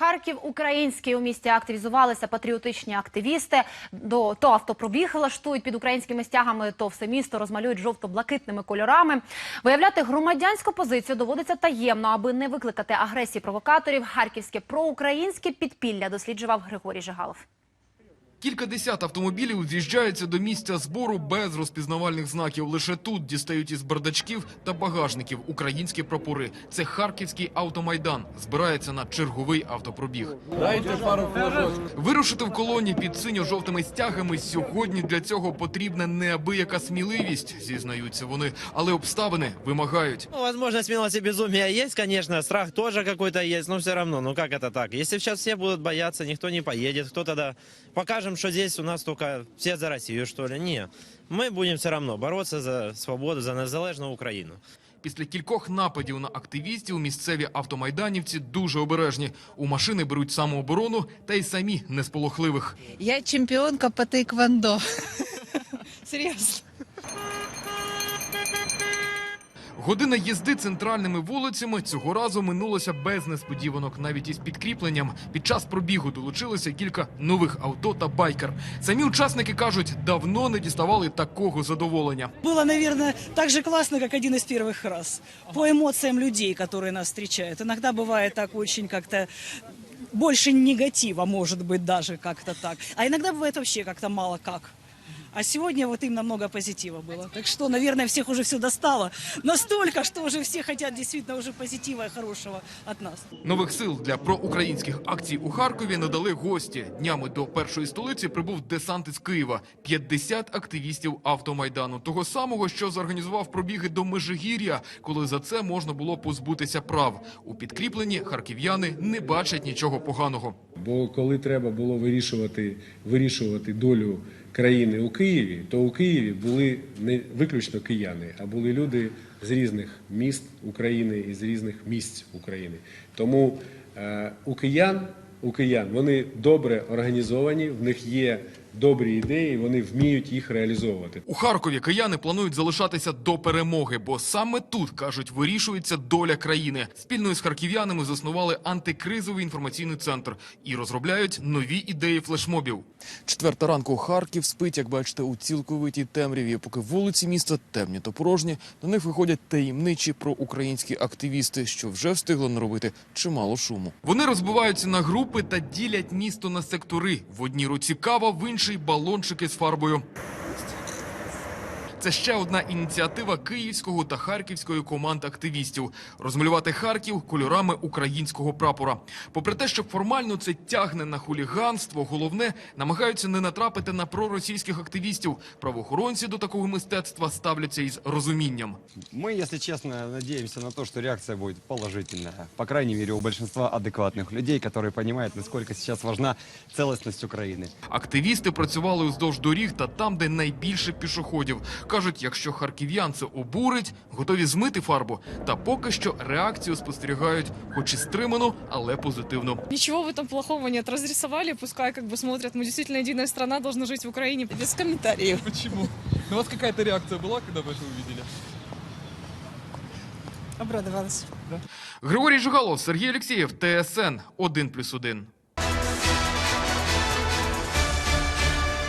Харків український у місті активізувалися патріотичні активісти. До то автопробіг лаштують під українськими стягами, то все місто розмалюють жовто-блакитними кольорами. Виявляти громадянську позицію доводиться таємно, аби не викликати агресії провокаторів. Харківське проукраїнське підпілля досліджував Григорій Жигалов. Кілька десят автомобілів з'їжджаються до місця збору без розпізнавальних знаків. Лише тут дістають із бардачків та багажників українські прапори. Це харківський автомайдан. Збирається на черговий автопробіг. Дайте пару. Вирушити в колоні під синьо-жовтими стягами сьогодні для цього потрібна неабияка сміливість, зізнаються вони, але обставини вимагають. Ну, возможно, смелость и безумие есть, конечно, страх тоже какой-то есть, но все равно, ну как это так? Если сейчас все будут бояться, никто не поедет, кто тогда... Покажем, что здесь у нас только все за Россию, что ли? Ні, ми будемо все равно бороться за свободу, за незалежну Україну. Після кількох нападів на активістів місцеві автомайданівці дуже обережні. У машини беруть самооборону та й самі несполохливих. Я чемпіонка по тейквондо. Серьезно. Година їзди центральними вулицями цього разу минулося без несподіванок, навіть із підкріпленням. Під час пробігу долучилося кілька нових авто та байкер. Самі учасники кажуть, давно не діставали такого задоволення. Было, наверное, так же классно, как один из первых раз. По эмоциям людей, которые нас встречают. Иногда бывает так очень как-то больше негатива, может быть, даже как-то так. А иногда бывает вообще как-то мало как. А сегодня вот именно много позитива было. Так что, наверное, всех уже все достало. Настолько, что уже все хотят действительно уже позитива и хорошего от нас. Нових сил для проукраїнських акцій у Харкові надали гості. Днями до першої столиці прибув десант із Києва. 50 активістів автомайдану, того самого, що зорганізував пробіги до Межигір'я, коли за це можна було позбутися прав. У підкріпленні харків'яни не бачать нічого поганого. Бо коли треба було вирішувати, вирішувати долю країни у Києві, то у Києві були не виключно кияни, а були люди з різних міст України і з різних місць України. Тому е, у киян, у киян вони добре організовані, в них є добрі ідеї, вони вміють їх реалізовувати. У Харкові кияни планують залишатися до перемоги, бо саме тут кажуть, вирішується доля країни. Спільно з харків'янами заснували антикризовий інформаційний центр і розробляють нові ідеї флешмобів. Четверта ранку Харків спить, як бачите, у цілковитій темряві. Поки вулиці міста темні та порожні, до них виходять таємничі проукраїнські активісти, що вже встигли наробити чимало шуму. Вони розбиваються на групи та ділять місто на сектори. В одній руці кава, в іншій балончики з фарбою. Це ще одна ініціатива київського та харківської команд активістів розмалювати Харків кольорами українського прапора. Попри те, що формально це тягне на хуліганство, головне намагаються не натрапити на проросійських активістів. Правоохоронці до такого мистецтва ставляться із розумінням. Мы, если честно, надеемся на то, что реакция будет положительная. По крайней мере, у большинства адекватных людей, которые понимают, насколько сейчас важна целостность Украины. Активісти працювали уздовж доріг та там, де найбільше пішоходів. Кажуть, якщо харків'ян це обурить, готові змити фарбу. Та поки що реакцію спостерігають, хоч і стримано, але позитивно. Ничего в этом плохого нет. Разрисовали, пускай как бы смотрят. Мы действительно единая страна, должна жить в Украине. Без комментариев. Почему? Ну, у вас какая-то реакция была, когда вы это увидели? Обрадовалась. Григорій Жугалов, Сергій Олексєєв, ТСН 1+,1.